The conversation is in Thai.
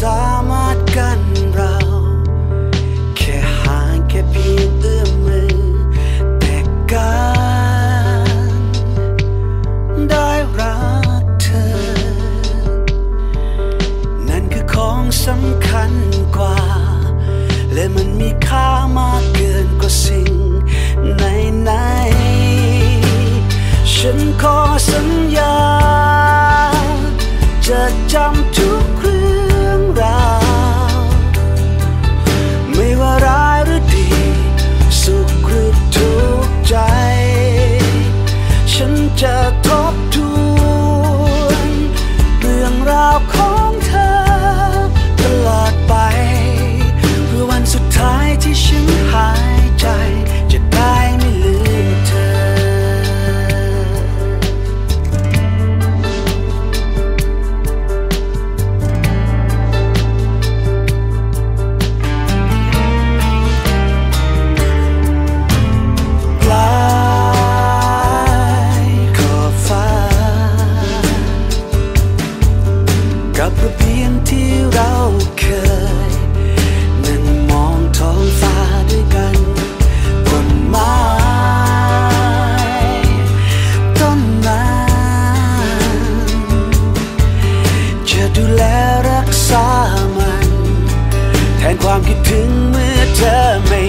สามารถกันเรา แค่ห่างแค่เพียงเอื้อมมือ แต่การได้รักเธอ นั่นคือของสำคัญกว่า และมันมีค่ามากเกินกว่าสิ่งไหนไหนๆฉันขอสัญญา จะจำทุกเรื่อง ราว ไม่ว่าร้ายหรือดี สุขหรือทุกข์ใจ ฉันจะทบทวน เรื่องราวของ ระเบียงที่เราเคย นั่งมองท้องฟ้าด้วยกันบนไม้ต้นนั้นจะดูแลรักษามัน แทนความคิดถึงเมื่อเธอไม่